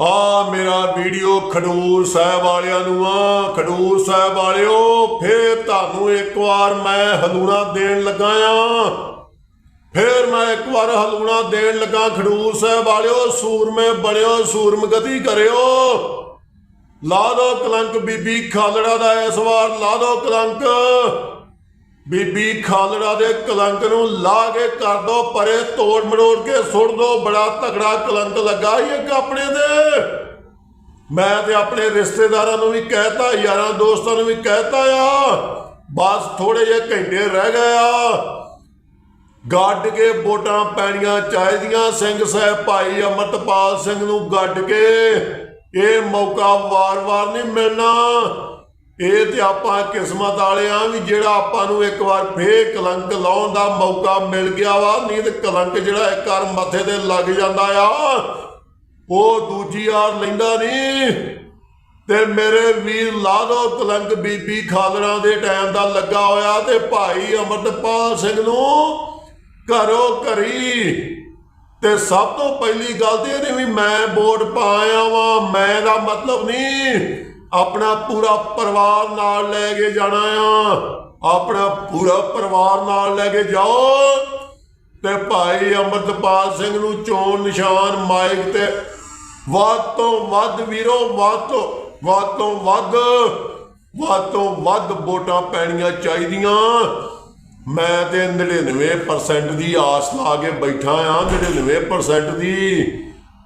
ਆ ਮੇਰਾ ਵੀਡੀਓ ਖਡੂਰ ਸਾਹਿਬ ਵਾਲਿਆਂ ਨੂੰ ਆ, ਖਡੂਰ ਸਾਹਿਬ ਵਾਲਿਓ, ਫੇਰ ਤੁਹਾਨੂੰ ਇੱਕ ਵਾਰ ਮੈਂ ਹਲੂਣਾ ਦੇਣ ਲੱਗਾ ਆ। ਫੇਰ ਮੈਂ ਇੱਕ ਵਾਰ ਹਲੂਣਾ ਦੇਣ ਲੱਗਾ ਖਡੂਰ ਸਾਹਿਬ ਵਾਲਿਓ, ਸੂਰਮੇ ਬਣਿਓ ਸੂਰਮਗਤੀ ਕਰਿਓ। ਲਾ ਦੋ ਕਲੰਕ ਬੀਬੀ ਖਾਲੜਾ ਦਾ ਇਸ ਵਾਰ, ਲਾ ਦੋ ਕਲੰਕ। ਬੀਬੀ ਖਾਲੜਾ ਦੇ ਕਲੰਕ ਨੂੰ ਲਾ ਕੇ ਕਰ ਦੋ ਪਰੇ, ਤੋੜ ਮੜੋੜ ਕੇ ਸੁੱਟ ਦੋ, ਬੜਾ ਤਕੜਾ ਕਲੰਕ ਲੱਗਾ ਹੀ ਆਪਣੇ ਦੇ ਮੈਂ ਤੇ ਆਪਣੇ ਰਿਸ਼ਤੇਦਾਰਾਂ ਨੂੰ ਵੀ ਕਹਿਤਾ, ਯਾਰਾਂ ਦੋਸਤਾਂ ਨੂੰ ਵੀ ਕਹਿਤਾ ਆ। ਬਸ ਥੋੜੇ ਜਿਹੇ ਘੰਟੇ ਰਹਿ ਗਏ ਆ। ਗੱਡ ਕੇ ਵੋਟਾਂ ਪੈਣੀਆਂ ਚਾਹੀਦੀਆਂ, ਸਿੰਘ ਸਾਹਿਬ ਭਾਈ ਅਮਰਤਪਾਲ ਸਿੰਘ ਨੂੰ ਗੱਡ ਕੇ। ਇਹ ਮੌਕਾ ਵਾਰ-ਵਾਰ ਨਹੀਂ ਮਿਲਣਾ। ਇਹ ਤੇ ਆਪਾਂ ਕਿਸਮਤ ਵਾਲੇ ਆ ਵੀ ਜਿਹੜਾ ਆਪਾਂ ਨੂੰ ਇੱਕ ਵਾਰ ਫੇਰ ਕਲੰਕ ਲਾਉਣ ਦਾ ਮੌਕਾ ਮਿਲ ਗਿਆ ਵਾ, ਨਹੀਂ ਤੇ ਕਲੰਕ ਜਿਹੜਾ ਇੱਕ ਵਾਰ ਮੱਥੇ ਤੇ ਲੱਗ ਜਾਂਦਾ ਆ। ਉਹ ਦੂਜੀ ਵਾਰ ਲੈਂਦਾ ਨਹੀਂ ਤੇ ਮੇਰੇ ਵੀਰ ਲਾ ਦੋ ਕਲੰਕ ਬੀਬੀ ਖਾਲੜਾ ਦੇ ਟਾਈਮ ਦਾ ਲੱਗਾ ਹੋਇਆ ਤੇ ਭਾਈ ਅਮਰਤਪਾਲ ਸਿੰਘ ਨੂੰ ਘਰੋ ਘਰੀ। ਤੇ ਸਭ ਤੋਂ ਪਹਿਲੀ ਗੱਲ ਤੇ ਇਹ ਵੀ ਮੈਂ ਵੋਟ ਪਾਇਆ ਵਾਂ, ਮੈਂ ਦਾ ਮਤਲਬ ਨਹੀਂ ਆਪਣਾ ਪੂਰਾ ਪਰਿਵਾਰ ਨਾਲ ਲੈ ਕੇ ਜਾਣਾ ਆ। ਆਪਣਾ ਪੂਰਾ ਪਰਿਵਾਰ ਨਾਲ ਲੈ ਕੇ ਜਾਓ। ਤੇ ਭਾਈ ਅਮਰਤਪਾਲ ਸਿੰਘ ਨੂੰ ਚੋਣ ਨਿਸ਼ਾਨ ਮਾਈਕ ਤੇ। ਵੱਧ ਤੋਂ ਵੱਧ ਵੀਰੋ, ਵੱਧ ਤੋਂ ਵੱਧ ਤੋਂ ਵੱਧ ਵੱਧ ਤੋਂ ਵੱਧ ਵੋਟਾਂ ਪੈਣੀਆਂ ਚਾਹੀਦੀਆਂ। ਮੈਂ ਤੇ 99% ਦੀ ਆਸ ਲਾ ਕੇ ਬੈਠਾ ਆ 99% ਦੀ।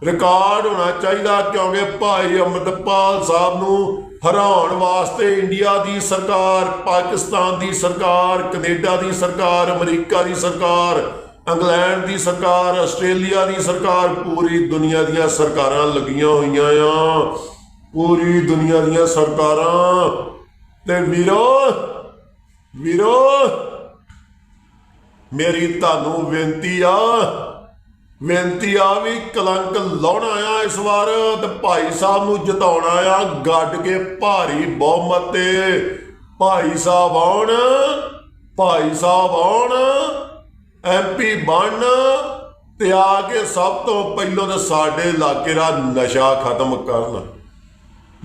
ਰਿਕਾਰਡ ਹੋਣਾ ਚਾਹੀਦਾ ਕਿਉਂਕਿ ਭਾਈ ਅਮਰਤਪਾਲ ਸਾਹਿਬ ਨੂੰ ਹਰਾਉਣ ਵਾਸਤੇ ਇੰਡੀਆ ਦੀ ਸਰਕਾਰ, ਪਾਕਿਸਤਾਨ ਦੀ ਸਰਕਾਰ, ਕੈਨੇਡਾ ਦੀ ਸਰਕਾਰ, ਅਮਰੀਕਾ ਦੀ ਸਰਕਾਰ, ਇੰਗਲੈਂਡ ਦੀ ਸਰਕਾਰ, ਆਸਟ੍ਰੇਲੀਆ ਦੀ ਸਰਕਾਰ, ਪੂਰੀ ਦੁਨੀਆ ਦੀਆਂ ਸਰਕਾਰਾਂ ਲੱਗੀਆਂ ਹੋਈਆਂ ਆ। ਪੂਰੀ ਦੁਨੀਆ ਦੀਆਂ ਸਰਕਾਰਾਂ। ਤੇ ਵੀਰੋ ਵੀਰੋ, ਮੇਰੀ ਤੁਹਾਨੂੰ ਬੇਨਤੀ ਆ ਬੇਨਤੀ ਆ ਵੀ ਕਲੰਕ ਲਾਉਣਾ ਆ ਇਸ ਵਾਰ ਤੇ ਭਾਈ ਸਾਹਿਬ ਨੂੰ ਜਿਤਾਉਣਾ ਆ ਗੱਡ ਕੇ ਭਾਰੀ ਬਹੁਮਤ ਤੇ। ਭਾਈ ਸਾਹਿਬ ਆਉਣ, ਭਾਈ ਸਾਹਿਬ ਆਉਣ ਐਮਪੀ ਬਣ ਤੇ ਆ ਕੇ ਸਭ ਤੋਂ ਪਹਿਲਾਂ ਤਾਂ ਸਾਡੇ ਇਲਾਕੇ ਦਾ ਨਸ਼ਾ ਖਤਮ ਕਰਨ।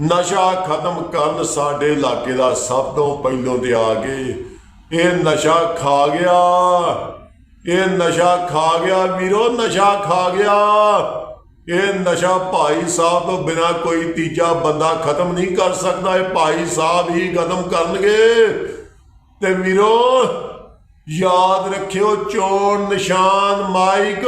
ਨਸ਼ਾ ਖਤਮ ਕਰਨ ਸਾਡੇ ਇਲਾਕੇ ਦਾ ਸਭ ਤੋਂ ਪਹਿਲੋਂ ਤੇ ਆ ਕੇ ਇਹ ਨਸ਼ਾ ਖਾ ਗਿਆ। ਇਹ ਨਸ਼ਾ ਖਾ ਗਿਆ ਵੀਰੋ, ਨਸ਼ਾ ਖਾ ਗਿਆ। ਇਹ ਨਸ਼ਾ ਭਾਈ ਸਾਹਿਬ ਤੋਂ ਬਿਨਾ ਕੋਈ ਤੀਜਾ ਬੰਦਾ ਖਤਮ ਨਹੀਂ ਕਰ ਸਕਦਾ। ਇਹ ਭਾਈ ਸਾਹਿਬ ਹੀ ਖਤਮ ਕਰਨਗੇ। ਤੇ ਵੀਰੋ, ਯਾਦ ਰੱਖਿਓ ਚੋਣ ਨਿਸ਼ਾਨ ਮਾਈਕ।